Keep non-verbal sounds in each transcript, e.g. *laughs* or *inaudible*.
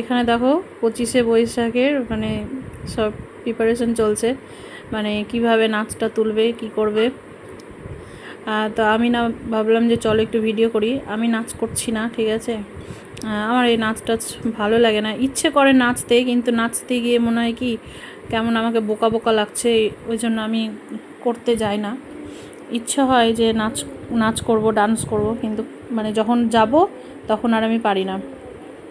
এখানে দেখো পঁচিশে বৈশাখের মানে সব প্রিপারেশন চলছে। মানে কীভাবে নাচটা তুলবে, কি করবে। তো আমি না ভাবলাম যে চলো একটু ভিডিও করি। আমি নাচ করছি না, ঠিক আছে? আমার এই নাচ টাচ ভালো লাগে না। ইচ্ছে করে নাচতে, কিন্তু নাচতে গিয়ে মনে হয় কি, কেমন আমাকে বোকা বোকা লাগছে, ওই জন্য আমি করতে যাই না। ইচ্ছে হয় যে নাচ নাচ করব ডান্স করব, কিন্তু মানে যখন যাব, তখন আর আমি পারি না।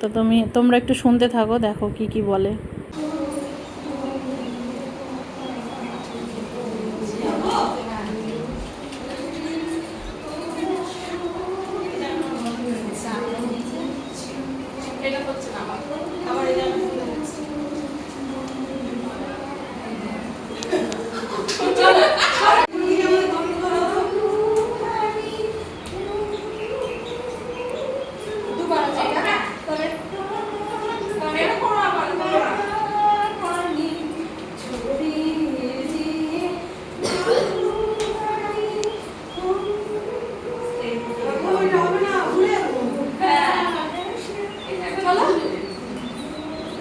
তো তুমি তোমরা একটু শুনতে থাকো দেখো কি কি বলে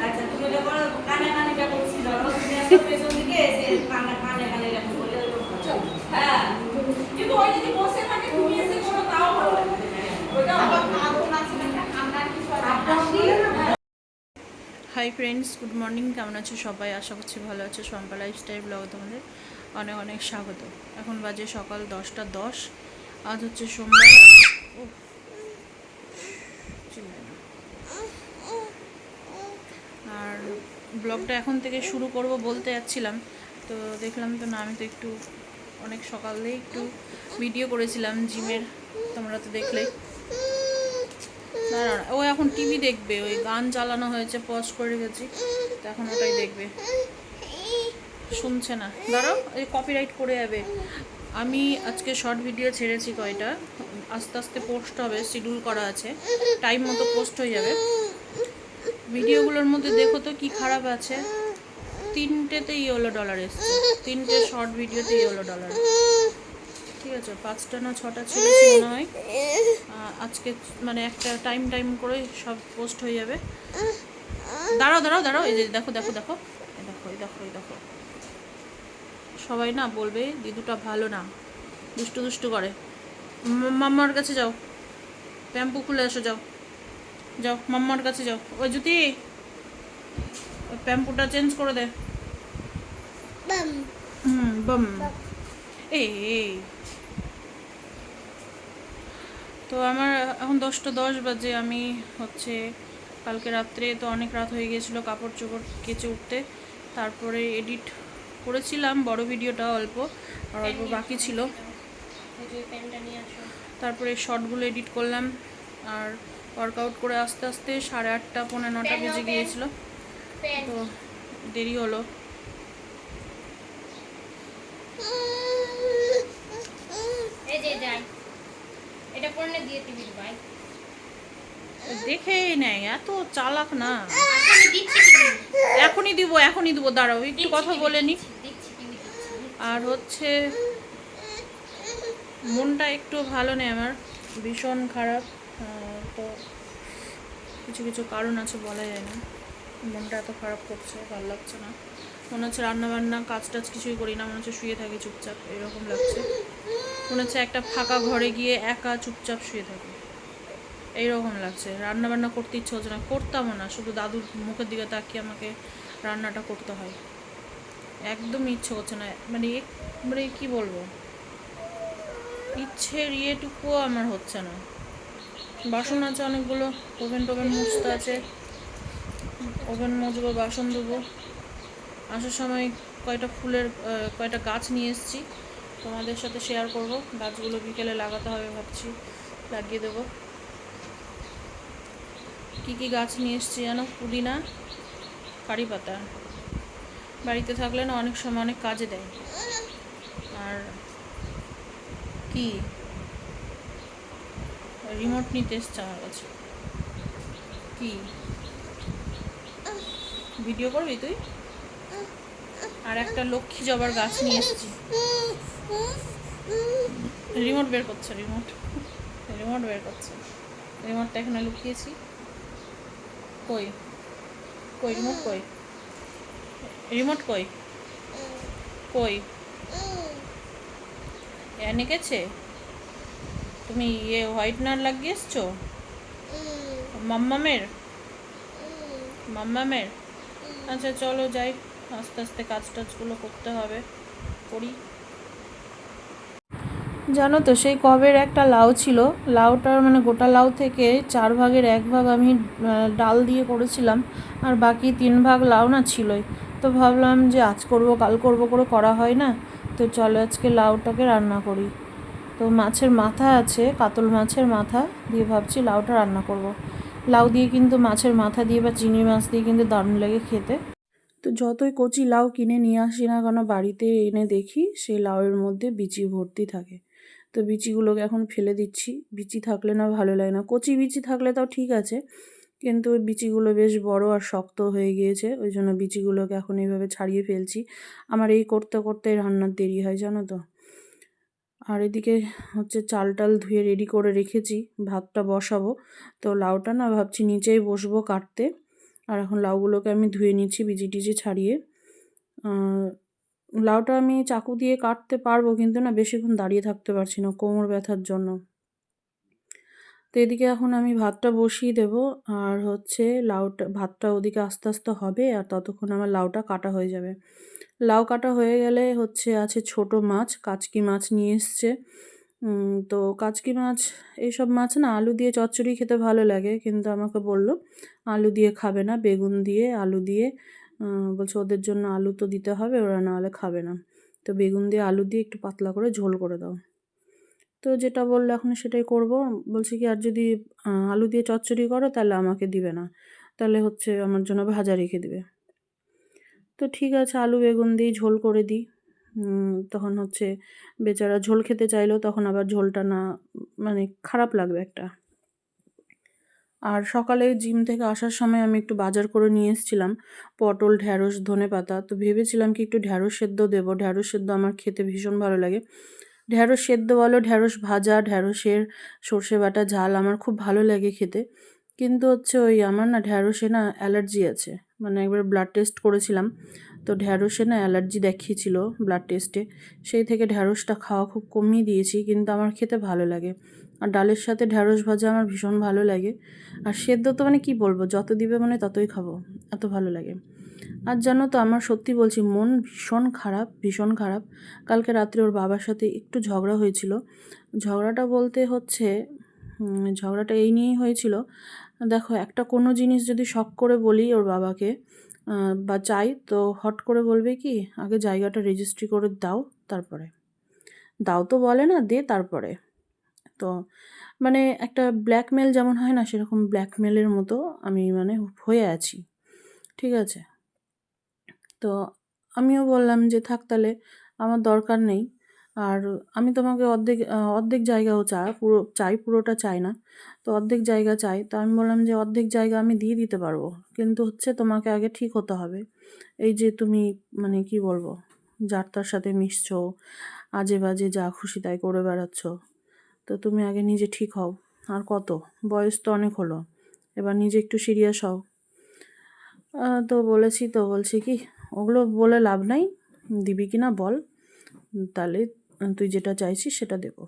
আচ্ছা তুমি এটা করো কানে কানেটা করছি ধরো তুমি আসো পেছন দিকে এসে কানে কানে কানে রাখো বলে হ্যাঁ কিন্তু ওই যদি বসে থাকে তুমি এসে করো তাও ভালো লাগবে ওটা আবার আগুন আছে না আমরা কিছু হাই ফ্রেন্ডস গুড মর্নিং কেমন আছো সবাই? আশা করছি ভালো আছো। সম্পা লাইফস্টাইল ব্লগ তোমাদের অনেক অনেক স্বাগত। এখন বাজে সকাল দশটা দশ। আজ হচ্ছে সোমবার। আর ব্লগটা এখন থেকে শুরু করব বলতে যাচ্ছিলাম। তো দেখলাম তো না, আমি তো একটু অনেক সকালেই একটু ভিডিও করেছিলাম জিমের। তোমরা তো দেখলেই না, ও এখন টিভি দেখবে ওই গান চালানো হয়েছে পজ করে রেখেছি তো এখন ওটাই দেখবে। শুনছে না। দাঁড়াও এই কপিরাইট করে যাবে। আমি আজকে শর্ট ভিডিও ছেড়েছি কয়টা আস্তে আস্তে পোস্ট হবে শিডিউল করা আছে টাইম মতো পোস্ট হয়ে যাবে। ভিডিওগুলোর মধ্যে দেখো তো কি খারাপ আছে। তিনটেতে ইয়েলো ডলার এসছে তিনটে শর্ট ভিডিওতে ইয়েলো ডলার ঠিক আছে? পাঁচটা না ছটা ছেড়েছি মনে হয় আজকে মানে একটা টাইম টাইম করে সব পোস্ট হয়ে যাবে। দাঁড়াও দাঁড়াও দাঁড়াও। এই যে দেখো দেখো দেখো। দেখো এই দেখো এই দেখো। সবাই না বলবে দিদুটা ভালো না। দুষ্টু দুষ্টু করে। মাম্মার কাছে যাও। প্যাম্পু খুলে এসো যাও। যাও মাম্মার কাছে যাও। ওই জ্যোতি ওই প্যাম্পুটা চেঞ্জ করে দে। হুম বাম। এই। তো আমার এখন দশটা দশ বাজে আমি হচ্ছে কালকে রাত্রে তো অনেক রাত হয়ে গিয়েছিল কাপড় চোপড় কেচে উঠতে। তারপরে এডিট করেছিলাম বড় ভিডিওটা অল্প আর অল্প বাকি ছিল। তারপরে শর্টগুলো এডিট করলাম আর ওয়ার্কআউট করে আস্তে আস্তে সাড়ে আটটা পৌনে নটা বেজে গিয়েছিল। তো দেরি হলো। এই যে যাই। এটা পড়লে দিয়ে দিবি ভাই। দেখেই নেয় এত চালাক না। এখনই দিব এখনই দিব দাঁড়াও একটু কথা বলে নি। আর হচ্ছে মনটা একটু ভালো নেই আমার ভীষণ খারাপ। তো কিছু কিছু কারণ আছে বলা যায় না। মনটা এত খারাপ করছে ভালো লাগছে না। মনে হচ্ছে রান্নাবান্না কাজ টাজ কিছুই করি না, মনে হচ্ছে শুয়ে থাকি চুপচাপ, এরকম লাগছে। মনে হচ্ছে একটা ফাঁকা ঘরে গিয়ে একা চুপচাপ শুয়ে থাকি। এইরকম লাগছে। রান্নাবান্না করতে ইচ্ছে হচ্ছে না। করতামও না, শুধু দাদুর মুখের দিকে তাকিয়ে আমাকে রান্নাটা করতে হয়। একদমই ইচ্ছে করছে না। মানে মানে কি বলব? ইচ্ছের ইয়েটুকুও আমার হচ্ছে না। বাসন আছে অনেকগুলো ওভেন টোভেন মুছতে আছে। ওভেন মুছবো, বাসন দেবো আসার সময় কয়টা ফুলের কয়টা গাছ নিয়ে এসেছি। তোমাদের সাথে শেয়ার করব। গাছগুলো বিকেলে লাগাতে হবে ভাবছি। লাগিয়ে দেবো। কী কী গাছ নিয়ে এসেছি জানো? পুদিনা, কারি পাতা। বাড়িতে থাকলে না অনেক সময় অনেক কাজে দেয়। আর কি? রিমোট নিতে এসছে আমার কাছে। কি? ভিডিও করবি তুই? আর একটা লক্ষ্মী জবার গাছ নিয়ে এসেছি। রিমোট বের করছে, রিমোট। রিমোট বের করছে। রিমোটটা এখানে লুকিয়েছি। কই? কই, রিমোট কই? রিমোট কই? কই? এনে গেছে? তুমি ইয়ে হোয়াইটনার লাগিয়ে এসছো? মাম্মামের? মাম্মামের? আচ্ছা চলো যাই। আস্তে আস্তে কাজ টাজগুলো করতে হবে, করি। জানো তো, সেই কবের একটা লাউ ছিল, লাউটার মানে গোটা লাউ থেকে চার ভাগের এক ভাগ আমি ডাল দিয়ে করেছিলাম, আর বাকি তিন ভাগ লাউ না ছিলই। তো ভাবলাম যে আজ করব, কাল করব করে করা হয় না, তো চলো আজকে লাউটাকে রান্না করি। তো মাছের মাথা আছে কাতল মাছের মাথা, দিয়ে ভাবছি লাউটা রান্না করব। লাউ দিয়ে কিন্তু মাছের মাথা দিয়ে বা চিংড়ি মাছ দিয়ে কিন্তু দারুণ লাগে খেতে। তো যতই কচি লাউ কিনে নিয়ে আসি না কেন, বাড়িতে এনে দেখি সেই লাউয়ের মধ্যে বিচি ভর্তি থাকে। তো বিচিগুলোকে এখন ফেলে দিচ্ছি। বিচি থাকলে না ভালো লাগে না। কচি বিচি থাকলে তাও ঠিক আছে, কিন্তু ওই বিচিগুলো বেশ বড় আর শক্ত হয়ে গিয়েছে, ওই জন্য বিচিগুলোকে এখন এইভাবে ছাড়িয়ে ফেলছি। আমার এই করতে করতে রান্নার দেরি হয়, জানো তো। আর এদিকে হচ্ছে চাল টাল ধুয়ে রেডি করে রেখেছি, ভাতটা বসাবো। তো লাউটা না ভাবছি নিচেই বসবো কাটতে। আর এখন লাউগুলোকে আমি ধুয়ে নিচ্ছি বিজি টিজি ছাড়িয়ে। লাউটা আমি চাকু দিয়ে কাটতে পারব কিন্তু না বেশিক্ষণ দাঁড়িয়ে থাকতে পারছি না কোমর ব্যথার জন্য। তো এদিকে এখন আমি ভাতটা বসিয়ে দেব আর হচ্ছে লাউটা, ভাতটা ওদিকে আস্তে আস্তে হবে আর ততক্ষণ আমার লাউটা কাটা হয়ে যাবে। লাউ কাটা হয়ে গেলে হচ্ছে আছে ছোট মাছ, কাচকি মাছ নিয়ে এসছে। তো কাচকি মাছ, এইসব মাছ না আলু দিয়ে চচ্চড়ি খেতে ভালো লাগে। কিন্তু আমাকে বলল, আলু দিয়ে খাবে না, বেগুন দিয়ে, আলু দিয়ে। বলছে, ওদের জন্য আলু তো দিতে হবে, ওরা নাহলে খাবে না। তো বেগুন দিয়ে আলু দিয়ে একটু পাতলা করে ঝোল করে দাও। তো যেটা বলল, এখন সেটাই করব। বলছি কি, আর যদি আলু দিয়ে চচ্চড়ি করো, তাহলে আমাকে দিবে না। তাহলে হচ্ছে আমার জন্য ভাজা রেখে দিবে। তো ঠিক আছে, আলু, বেগুন দিয়ে ঝোল করে দিই। তখন হচ্ছে বেচারা ঝোল খেতে চাইলেও তখন আবার ঝোলটা না মানে খারাপ লাগবে একটা। আর সকালে জিম থেকে আসার সময় আমি একটু বাজার করে নিয়ে এসেছিলাম, পটল, ঢ্যাঁড়স, ধনে পাতা। তো ভেবেছিলাম কি একটু ঢ্যাঁড়স সেদ্ধ দেবো। ঢ্যাঁড়স সেদ্ধ আমার খেতে ভীষণ ভালো লাগে। ঢ্যাঁড়স সেদ্ধ বলো, ঢ্যাঁড়স ভাজা, ঢ্যাঁড়সের সর্ষে বাটা, ঝাল আমার খুব ভালো লাগে খেতে। কিন্তু হচ্ছে ওই আমার না ঢ্যাঁড়সে না অ্যালার্জি আছে। মানে একবার ব্লাড টেস্ট করেছিলাম তো ঢ্যাঁড়সে না অ্যালার্জি দেখিয়েছিল ব্লাড টেস্টে সেই থেকে ঢ্যাঁড়সটা খাওয়া খুব কমিয়ে দিয়েছি, কিন্তু আমার খেতে ভালো লাগে। আর ডালের সাথে ঢ্যাঁড়স ভাজা আমার ভীষণ ভালো লাগে। আর সেদ্ধ তো মানে কি বলব, যত দিবে মানে ততই খাব, এত ভালো লাগে। আর জানো তো, আমার সত্যি বলছি, মন ভীষণ খারাপ ভীষণ খারাপ। কালকে রাত্রে ওর বাবার সাথে একটু ঝগড়া হয়েছিল। ঝগড়াটা বলতে হচ্ছে ঝগড়াটা এই নিয়েই হয়েছিল। দেখো, একটা কোনো জিনিস যদি শখ করে বলি ওর বাবাকে বা চাই, তো হট করে বলবে কি, আগে জায়গাটা রেজিস্ট্রি করে দাও, তারপরে। দাও তো বলে না, দে তারপরে। তো মানে একটা ব্ল্যাকমেল যেমন হয় না, সেরকম ব্ল্যাকমেলের মতো আমি মানে হয়ে আছি, ঠিক আছে? তো আমিও বললাম যে, থাক তাহলে, আমার দরকার নেই। আর আমি তোমাকে অর্ধেক অর্ধেক জায়গাও চা পুরো, চাই, পুরোটা চাই না। তো অর্ধেক জায়গা চাই। তো আমি বললাম যে অর্ধেক জায়গা আমি দিয়ে দিতে পারব। কিন্তু হচ্ছে তোমাকে আগে ঠিক হতে হবে। এই যে তুমি মানে কি বলব যার তার সাথে মিশছো আজে বাজে যা খুশি তাই করে বেড়াচ্ছ। তো তুমি আগে নিজে ঠিক হও। আর কত? বয়স তো অনেক হলো। এবার নিজে একটু সিরিয়াস হও। তো বলেছি, তো বলছি কি, ওগুলো বলে লাভ নাই। দিবি কি না বল। তাহলে তুই যেটা চাইছিস সেটা দেব।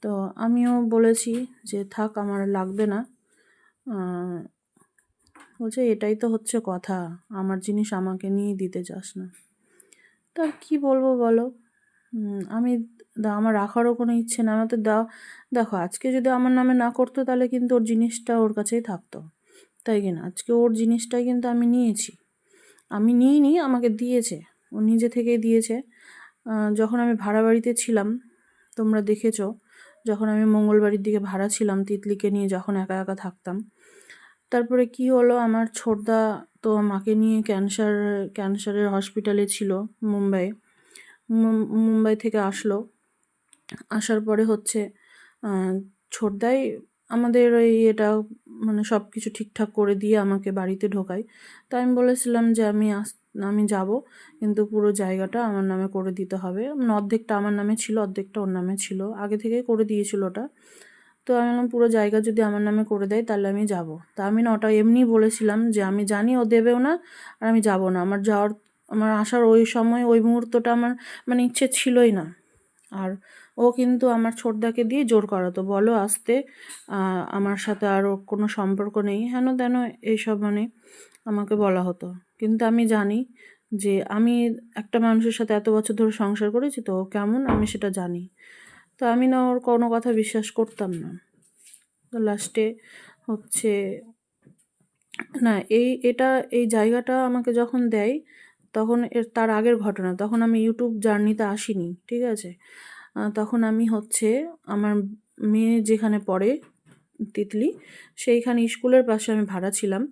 তো আমিও বলেছি যে থাক, আমার লাগবে না। বলছে, এটাই তো হচ্ছে কথা। আমার জিনিস আমাকে নিয়ে দিতে চাস না। তা কি বলব বলো? আমি দা- আমার রাখারও কোনো ইচ্ছে না। আমার তো দাও দেখো, আজকে যদি আমার নামে না করতো, তাহলে কিন্তু ওর জিনিসটা ওর কাছেই থাকতো। তাই কিনা? আজকে ওর জিনিসটাই কিন্তু আমি নিয়েছি। আমি নিইনি, আমাকে দিয়েছে। ও নিজে থেকেই দিয়েছে। যখন আমি ভাড়া বাড়িতে ছিলাম, তোমরা দেখেছ, যখন আমি মঙ্গলবাড়ির দিকে ভাড়া ছিলাম তিতলিকে নিয়ে যখন একা একা থাকতাম, তারপরে কি হলো, আমার ছোটদা তো মাকে নিয়ে ক্যান্সার, ক্যান্সারের হসপিটালে ছিল মুম্বাই। মুম্বাই থেকে আসলো। আসার পরে হচ্ছে ছোটদাই আমাদের ওই এটা মানে সব কিছু ঠিকঠাক করে দিয়ে আমাকে বাড়িতে ঢোকায়। তাই আমি বলেছিলাম যে আমি আস আমি যাব। কিন্তু পুরো জায়গাটা আমার নামে করে দিতে হবে। মানে অর্ধেকটা আমার নামে ছিল, অর্ধেকটা ওর নামে ছিল। আগে থেকেই করে দিয়েছিল ওটা। তো আমি বললাম, পুরো জায়গা যদি আমার নামে করে দেয়, তাহলে আমি যাব। তা আমি না, ওটা এমনি বলেছিলাম যে, আমি জানি ও দেবেও না, আর আমি যাব না। আমার যাওয়ার, আমার আসার ওই সময়, ওই মুহূর্তটা আমার মানে ইচ্ছে ছিলই না। আর ও কিন্তু আমার ছোটদাকে দিয়ে জোর করাতো, বলো আসতে আমার সাথে আর ওর কোনো সম্পর্ক নেই। হেন তেন এইসব মানে আমাকে বলা হতো। কিন্তু আমি জানি যে আমি একটা মানুষের সাথে এত বছর ধরে সংসার করেছি তো কেমন আমি সেটা জানি। তো আমি না ওর কোনো কথা বিশ্বাস করতাম না। তো লাস্টে হচ্ছে না, এই, এটা, এই জায়গাটা আমাকে যখন দেয় তখন এর, তার আগের ঘটনা, তখন আমি ইউটিউব জার্নিতে আসিনি, ঠিক আছে? তখন আমি হচ্ছে আমার মেয়ে যেখানে পড়ে তিতলি, সেইখানে স্কুলের পাশে আমি ভাড়া ছিলাম।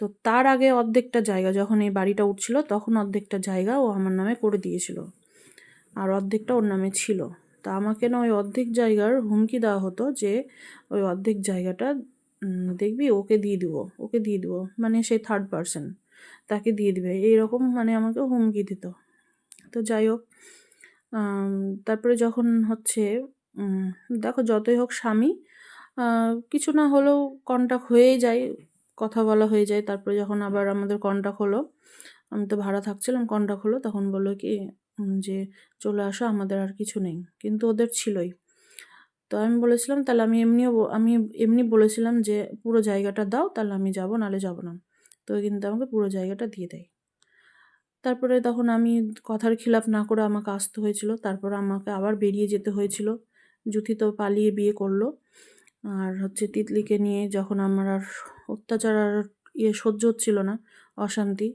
তো তার আগে অর্ধেকটা জায়গা, যখন এই বাড়িটা উঠছিল, তখন অর্ধেকটা জায়গা ও আমার নামে করে দিয়েছিল। আর অর্ধেকটা ওর নামে ছিল। তা আমাকে না ওই অর্ধেক জায়গার হুমকি দেওয়া হতো যে, ওই অর্ধেক জায়গাটা দেখবি ওকে দিয়ে দিব, ওকে দিয়ে দিব। মানে সেই থার্ড পার্সন তাকে দিয়ে দিবে। এইরকম মানে আমাকে হুমকি দিত। তো যাই হোক তারপরে যখন হচ্ছে দেখো যতই হোক স্বামী কিছু না হলেও কন্টাক্ট হয়েই যায়। কথা বলা হয়ে যায়। তারপরে যখন আবার আমাদের কন্টাক্ট হলো, আমি তো ভাড়া থাকছিলাম কন্টাক্ট হলো, তখন বলল কি যে চলে আসো, আমাদের আর কিছু নেই। কিন্তু ওদের ছিলই। তো আমি বলেছিলাম, তাহলে আমি এমনিও আমি এমনি বলেছিলাম যে, পুরো জায়গাটা দাও, তাহলে আমি যাব, নাহলে যাব না। তো কিন্তু আমাকে পুরো জায়গাটা দিয়ে দেয়। তারপরে তখন আমি কথার খিলাপ না করে আমাকে আসতে হয়েছিল। তারপর আমাকে আবার বেরিয়ে যেতে হয়েছিল। জুথি তো পালিয়ে বিয়ে করল। আর হচ্ছে তিতলিকে নিয়ে যখন আমার আর অত্যাচার আর ইয়ে সহ্য হচ্ছিল না, অশান্তি।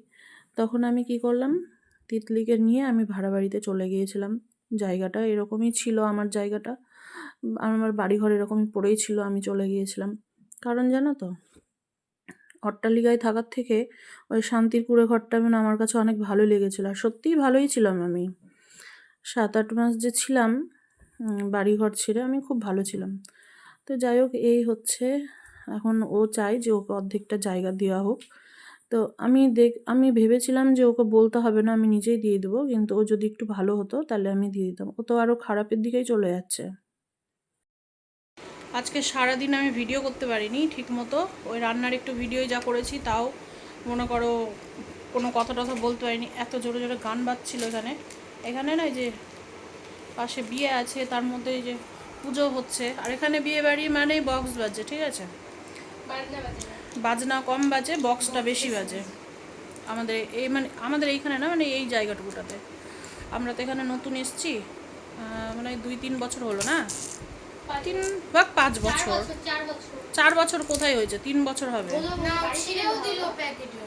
তখন আমি কি করলাম? তিতলিকে নিয়ে আমি ভাড়া বাড়িতে চলে গিয়েছিলাম। জায়গাটা এরকমই ছিল আমার জায়গাটা। আমার বাড়িঘর এরকমই পড়েই ছিল, আমি চলে গিয়েছিলাম। কারণ জানো তো, অট্টালিকায় থাকার থেকে ওই শান্তির কুড়ে ঘরটা মানে আমার কাছে অনেক ভালো লেগেছিলো। আর সত্যিই ভালোই ছিলাম আমি। সাত আট মাস যে ছিলাম বাড়িঘর ছেড়ে আমি খুব ভালো ছিলাম। তো যাই হোক, এই হচ্ছে এখন ও চায় যে ওকে অর্ধেকটা জায়গা দেওয়া হোক। তো আমি দেখ, আমি ভেবেছিলাম যে ওকে বলতে হবে না, আমি নিজেই দিয়ে দেবো, কিন্তু ও যদি একটু ভালো হতো তাহলে আমি দিয়ে দিতাম। ও তো আরও খারাপের দিকেই চলে যাচ্ছে। আজকে সারাদিন আমি ভিডিও করতে পারিনি ঠিক মতো ওই রান্নার একটু ভিডিও যা করেছি তাও মনে করো কোনো কথা টথা বলতে পারিনি। এত জোরে জোরে গান বাজছিল এখানে। এখানে না যে পাশে বিয়ে আছে, তার মধ্যে যে পুজো হচ্ছে। আর এখানে বিয়ে বাড়ি মানেই বক্স বাজছে, ঠিক আছে? বাজনা কম বাজে বক্সটা বেশি বাজে। আমাদের এই মানে আমাদের এইখানে না মানে এই জায়গাটুকুটাতে। আমরা তো এখানে নতুন এসছি মানে দুই তিন বছর হলো না? তিন বা পাঁচ বছর। বছর চার বছর। কোথায় হয়েছে? তিন বছর হবে। না ছিঁড়েও দিল প্যাকেটে।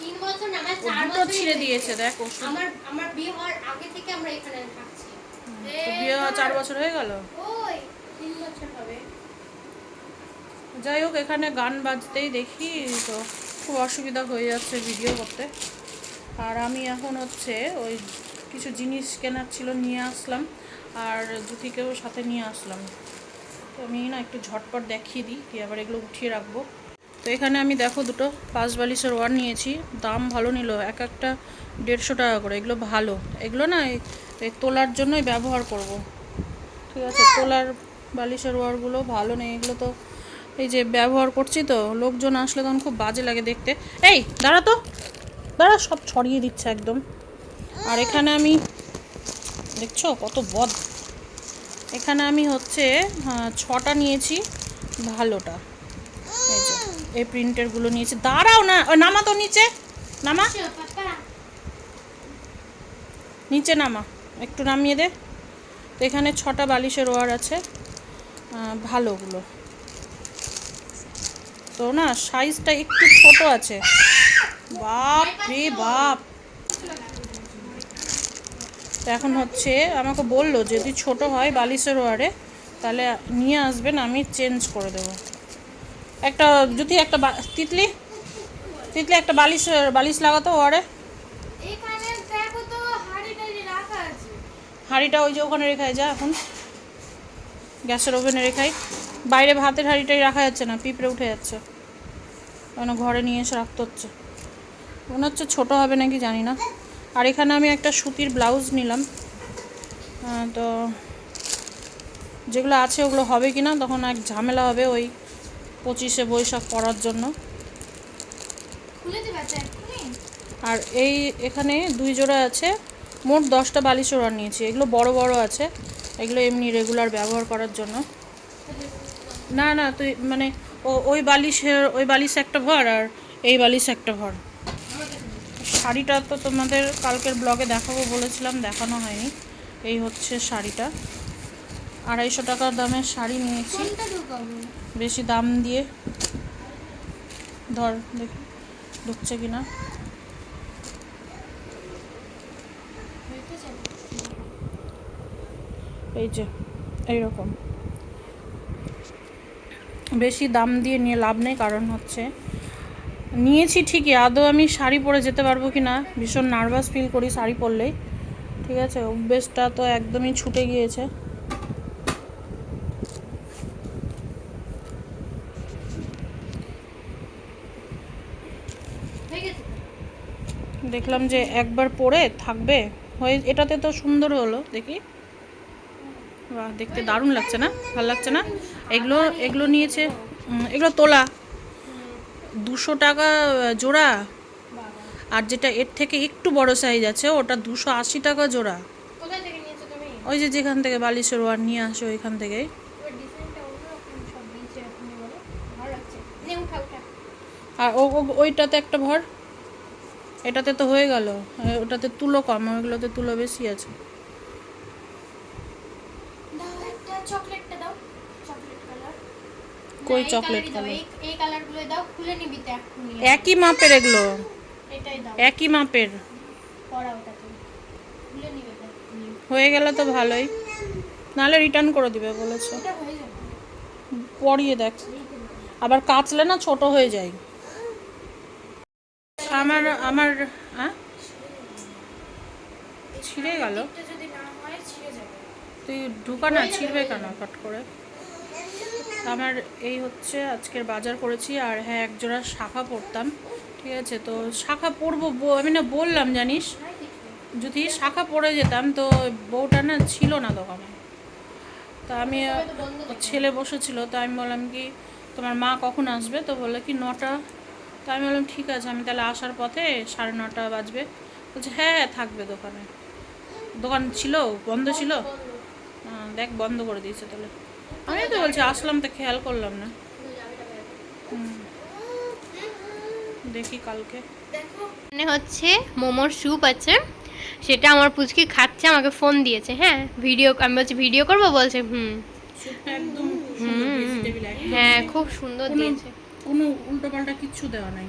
তিন বছর না আমার ও চার দুটো ছিঁড়ে দিয়েছে দেখ ওষুধ আমার আমার বিয়ে হওয়ার আগে থেকে আমরা এখানে থাকছি। বিয়ে হওয়া চার বছর হয়ে গেল? ওই। যাই হোক, এখানে গান বাজতেই দেখি, তো খুব অসুবিধা হয়ে যাচ্ছে ভিডিও করতে। আর আমি এখন হচ্ছে ওই কিছু জিনিস কেনার ছিল নিয়ে আসলাম, আর জুতিকেও সাথে নিয়ে আসলাম। তো আমি না একটু ঝটপট দেখিয়ে দিই, দিয়ে আবার এগুলো উঠিয়ে রাখব। তো এখানে আমি দেখো দুটো পাঁচ বালিশের ওয়ার নিয়েছি, দাম ভালো নিল, এক একটা দেড়শো টাকা করে, এগুলো ভালো। এগুলো না এই তোলার জন্যই ব্যবহার করব। ঠিক আছে, তোলার বালিশের ওয়ারগুলো ভালো নেই, এগুলো তো এই যে ব্যবহার করছি তো, লোকজন আসলে তখন খুব বাজে লাগে দেখতে। এই, দাঁড়া তো। দাঁড়া, সব ছড়িয়ে দিচ্ছে একদম। আর এখানে আমি, দেখছ কত বদ। এখানে আমি হচ্ছে ছটা নিয়েছি, ভালোটা। এই যে, এই প্রিন্টেরগুলো নিয়েছি। দাঁড়াও না নামা তো নিচে। নামা? নিচে নামা, একটু নামিয়ে দে। এখানে ছটা বালিশের ওয়ার আছে। ভালোগুলো তো না সাইজটা একটু ছোট আছে। বাপ রে বাপ। তো এখন হচ্ছে আমাকে বলল যদি ছোট হয় বালিশের ওয়ারে তাহলে নিয়ে আসবেন আমি চেঞ্জ করে দেবো। একটা যদি একটা তিতলি তিতলি একটা বালিশ বালিশ লাগাতো ওয়ারে? হাঁড়িটা ওই যে ওখানে রেখে যা এখন। গ্যাসের ওভেনে রেখাই। বাইরে ভাতের হাঁড়িটাই রাখা যাচ্ছে না পিঁপড়ে উঠে যাচ্ছে। কেন ঘরে নিয়ে এসে রাখতে হচ্ছে। মনে হচ্ছে ছোটো হবে নাকি জানি না। আর এখানে আমি একটা সুতির ব্লাউজ নিলাম। তো যেগুলো আছে ওগুলো হবে কি না তখন এক ঝামেলা হবে ওই পঁচিশে বৈশাখ পড়ার জন্য। আর এই এখানে দুই জোড়া আছে। মোট দশটা বালিশ ওরা নিয়েছি। এগুলো বড় বড় আছে। এগুলো এমনি রেগুলার ব্যবহার করার জন্য। না না তুই মানে ও ওই বালিশের ওই বালিশ একটা ভর আর এই বালিশ একটা ভর। শাড়িটা তো তোমাদের কালকের ব্লগে দেখাবো বলেছিলাম দেখানো হয়নি। এই হচ্ছে শাড়িটা। আড়াইশো টাকার দামের শাড়ি নিয়েছি। বেশি দাম দিয়ে। ধর দেখি ঢুকছে কিনা হইতে যাবে এই যে, এইরকম। বেশি দাম দিয়ে নিয়ে লাভ নেই, কারণ হচ্ছে নিয়েছি ঠিকই, আদৌ আমি শাড়ি পরে যেতে পারব কি না? ভীষণ নার্ভাস ফিল করি শাড়ি পরলেই, ঠিক আছে? অভ্যেসটা তো একদমই ছুটে গিয়েছে? দেখলাম যে একবার পরে থাকবে। হয়ে, এটাতে তো সুন্দর হলো, দেখি। বাহ দেখতে দারুণ লাগছে না? ভালো লাগছে না? এগুলো এগুলো নিয়েছে এগুলো তোলা। দুশো টাকা জোড়া। আর যেটা এর থেকে একটু বড় সাইজ আছে ওটা দুশো আশি টাকা জোড়া। থেকে ওই যে যেখান থেকে বালিশের ওয়ার নিয়ে আসে ওইখান উঠা আর ওইটাতে একটা ভর। এটাতে তো হয়ে গেল। ওটাতে তুলো কম ওইগুলোতে তুলো বেশি আছে দাও একটা চকলেটটা দাও চকলেট কালার কই চকলেট color? এই কালারগুলো দাও খুলে নিবি তো এক্ষুনি একই মাপের এগুলো? এটাই দাও। একই মাপের? পড়া ওটা খুলে নিবে হয়ে গেলে তো ভালোই। নাহলে রিটার্ন করে দিবে বলেছে। পরিয়ে দেখ। আবার কাচলে না ছোট হয়ে যায়। আমার আমার হ্যাঁ ছিঁড়ে গেল তুই ঢুকা না ছিঁড়বে কেন ফট করে? আমার এই হচ্ছে আজকের বাজার করেছি আর হ্যাঁ একজোড়া শাখা পরতাম ঠিক আছে? তো শাখা পরবো আমি না বললাম জানিস? যদি শাখা পরে যেতাম তো বউটা না ছিল না দোকানে তা আমি ছেলে বসেছিল তো আমি বললাম কি তোমার মা কখন আসবে? তো বলল কি নটা। তো আমি বললাম ঠিক আছে আমি তাহলে আসার পথে সাড়ে নটা বাজবে। বলছে হ্যাঁ হ্যাঁ থাকবে দোকানে। দোকান ছিল বন্ধ ছিল? দেখ বন্ধ করে দিয়েছে তাহলে। আমি তো বলছি আসলাম তো খেয়াল করলাম না। দেখি কালকে। মানে হচ্ছে মোমোর স্যুপ আছে। সেটা আমার পুচকি খাচ্ছে আমাকে ফোন দিয়েছে হ্যাঁ? ভিডিও আমি বলছি ভিডিও করব? বলছে হুম। হ্যাঁ খুব সুন্দর দিয়েছে। কোনো উল্টো পাল্টা কিচ্ছু দেওয়া নাই।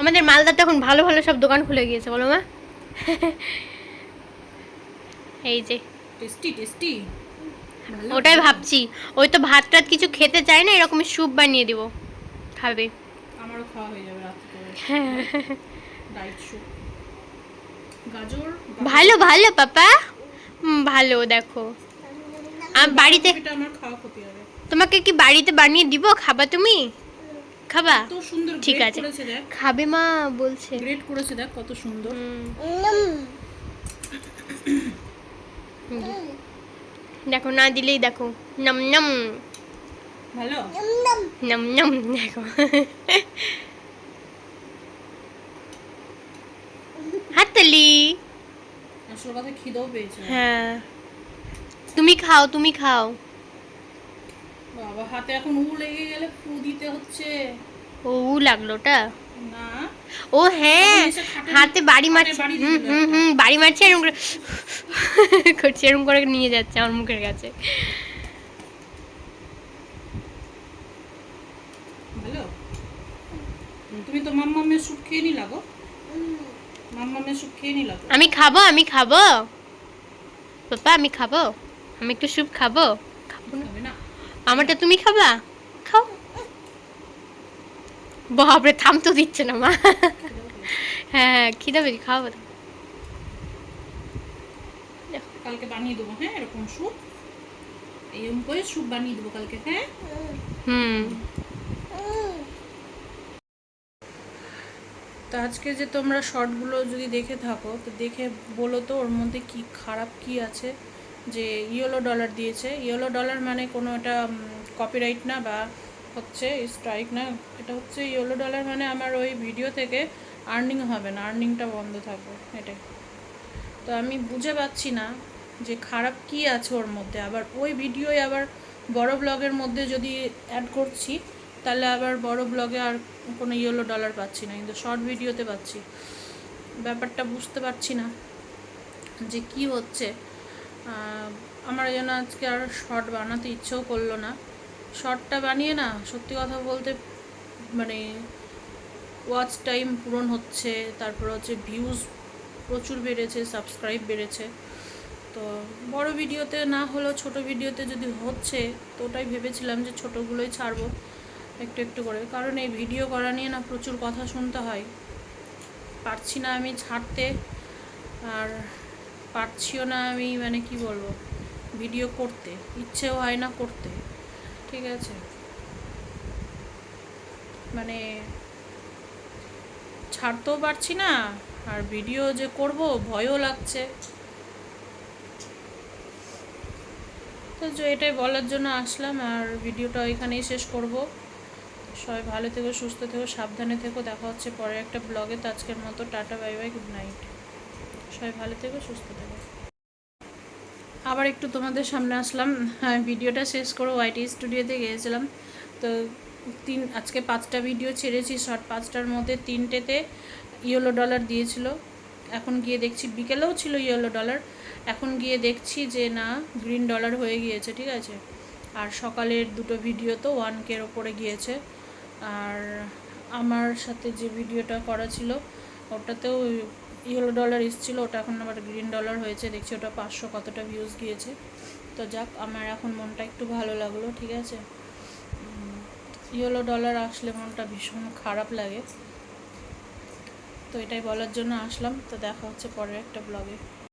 আমাদের মালদাতে এখন ভালো ভালো সব দোকান খুলে গিয়েছে বলো মা। এই যে। টেস্টি টেস্টি ওটাই ভাবছি। ওই তো ভাত টাত কিছু খেতে চায় না এরকম স্যুপ বানিয়ে দিব। খাবে। আমারও খাওয়া হয়ে যাবে রাত করে ডাইট স্যুপ। গাজর ভালো ভালো পাপা। ভালো দেখো। আর বাড়িতে এটা আমার খাওয়া ক্ষতি হবে। তোমাকে কি বাড়িতে বানিয়ে দিব? খাবা তুমি? খাবা? ঠিক আছে। খাবে মা বলছে। গ্রেট করেছে দেখ কত সুন্দর। দেখো না দিলেই দেখো। নম নম। ভালো? নম নম দেখো। আসল কথা খিদেও পেয়েছে। হ্যাঁ। তুমি খাও তুমি খাও। বাবা হাতে এখন উ লেগে গেলে ফু দিতে হচ্ছে। ও উ লাগল ওটা? না ও হ্যাঁ হাতে বাড়ি মারছে। হুম হুম হুম বাড়ি মারছে এরকম করে *laughs* করছে এরকম করে নিয়ে যাচ্ছে আমার মুখের কাছে। তুমি তো মাম্মামের স্যুপ খেয়ে নিলা গো। মাম্মামের স্যুপ খেয়ে নিলা আমি খাব আমি খাব। পাপা আমি খাব। আমি একটু স্যুপ খাব। খাব না। আমারটা তুমি খাবা? বাপরে থাম তো দিচ্ছে না মা। হ্যাঁ খিদে পেয়েছি তো। কালকে বানিয়ে দেবো হ্যাঁ এরকম স্যুপ। এরকম করে স্যুপ বানিয়ে দেবো কালকে হ্যাঁ। হুম। তো আজকে যে তোমরা শর্টগুলো যদি দেখে থাকো তো দেখে বলো তো ওর মধ্যে কি খারাপ কি আছে যে ইয়েলো ডলার দিয়েছে। ইয়েলো ডলার মানে কোনো এটা কপিরাইট না বা হচ্ছে স্ট্রাইক না, এটা হচ্ছে ইয়েলো ডলার মানে আমার ওই ভিডিও থেকে আর্নিং হবে না আর্নিংটা বন্ধ থাকবে, এটাই। তো আমি বুঝে পাচ্ছি না যে খারাপ কি আছে ওর মধ্যে, আবার ওই ভিডিওই আবার বড় ব্লগের মধ্যে যদি অ্যাড করছি, তাহলে আবার বড় ব্লগে আর কোনো ইয়েলো ডলার পাচ্ছি না, কিন্তু শর্ট ভিডিওতে পাচ্ছি। ব্যাপারটা বুঝতে পারছি না যে কি হচ্ছে। আমার যেন আজকে আর শর্ট বানাতে ইচ্ছেও করল না। শর্টটা বানিয়ে না, সত্যি কথা বলতে মানে ওয়াচ টাইম পূরণ হচ্ছে, তারপর হচ্ছে ভিউজ প্রচুর বেড়েছে সাবস্ক্রাইব বেড়েছে। তো বড় ভিডিওতে না হলেও ছোট ভিডিওতে যদি হচ্ছে, তো ওটাই ভেবেছিলাম যে ছোটোগুলোই ছাড়বো একটু একটু করে। কারণ এই ভিডিও করা নিয়ে না প্রচুর কথা শুনতে হয়। পারছি না আমি ছাড়তে, আর পারছিও না আমি মানে কি বলব, ভিডিও করতে। ইচ্ছেও হয় না করতে। ঠিক আছে। মানে ছাড়তেও পারছি না, আর ভিডিও যে করব, ভয়ও লাগছে। তো এটাই বলার জন্য আসলাম, আর ভিডিওটা ওইখানেই শেষ করব। সবাই ভালো থেকো, সুস্থ থেকো, সাবধানে থেকো। দেখা হচ্ছে পরে একটা ব্লগে তো আজকের মতো, tata bye bye good night সবাই ভালো থেকো, সুস্থ থেকো। আবার একটু তোমাদের সামনে আসলাম। হ্যাঁ ভিডিওটা শেষ করে ওয়াইটি স্টুডিওতে গিয়েছিলাম। তো তিন, আজকে পাঁচটা ভিডিও ছেড়েছি শর্ট পাঁচটার মধ্যে তিনটেতে ইয়েলো ডলার দিয়েছিল। এখন গিয়ে দেখছি, বিকেলেও ছিল ইয়েলো ডলার এখন গিয়ে দেখছি যে না গ্রিন ডলার হয়ে গিয়েছে, ঠিক আছে? আর সকালের দুটো ভিডিও তো ওয়ান কের ওপরে গিয়েছে। আর আমার সাথে যে ভিডিওটা করা ছিল, ওটাতেও ইয়েলো ডলার এসেছিল, ওটা এখন আবার গ্রিন ডলার হয়েছে, দেখছি ওটা পাঁচশো কতটা ভিউজ গিয়েছে। তো যাক, আমার এখন মনটা একটু ভালো লাগল, ঠিক আছে? ইয়েলো ডলার আসলে মনটা ভীষণ খারাপ লাগে। তো এটাই বলার জন্য আসলাম, তো দেখা হচ্ছে পরের একটা ব্লগে